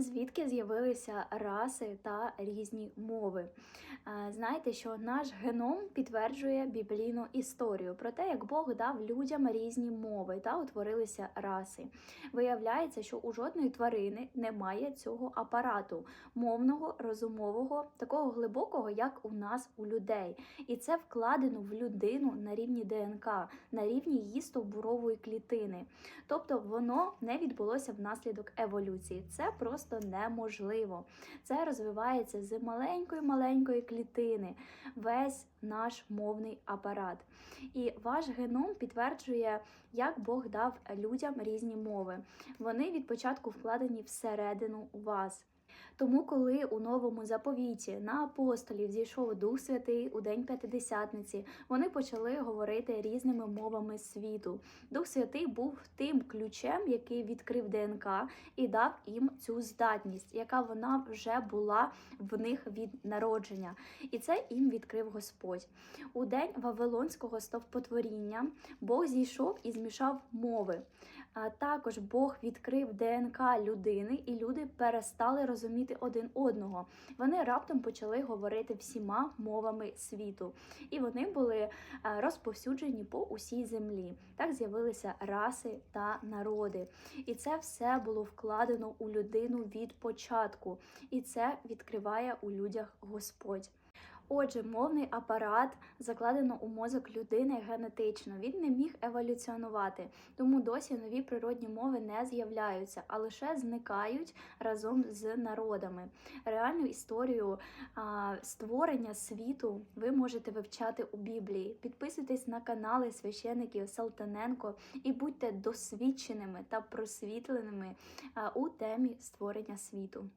Звідки з'явилися раси та різні мови? Знаєте, що наш геном підтверджує біблійну історію про те, як Бог дав людям різні мови та утворилися раси. Виявляється, що у жодної тварини немає цього апарату мовного, розумового, такого глибокого, як у нас, у людей. І це вкладено в людину на рівні ДНК, на рівні її стовбурової клітини. Тобто воно не відбулося внаслідок еволюції. Це просто неможливо. Це розвивається з маленької маленької клітини, весь наш мовний апарат. І ваш геном підтверджує, як Бог дав людям різні мови. Вони від початку вкладені всередину вас. Тому, коли у новому заповіті на апостолів зійшов Дух Святий у День П'ятидесятниці, вони почали говорити різними мовами світу. Дух Святий був тим ключем, який відкрив ДНК і дав їм цю здатність, яка вона вже була в них від народження. І це їм відкрив Господь. У день Вавилонського стовпотворіння Бог зійшов і змішав мови. А також Бог відкрив ДНК людини, і люди перестали розуміти один одного. Вони раптом почали говорити всіма мовами світу, і вони були е, розповсюджені по усій землі. Так з'явилися раси та народи. І це все було вкладено у людину від початку, і це відкриває у людях Господь. Отже, мовний апарат закладено у мозок людини генетично. Він не міг еволюціонувати, тому досі нові природні мови не з'являються, а лише зникають разом з народами. Реальну історію а, створення світу ви можете вивчати у Біблії. Підписуйтесь на канали священиків Салтаненко і будьте досвідченими та просвітленими у темі створення світу.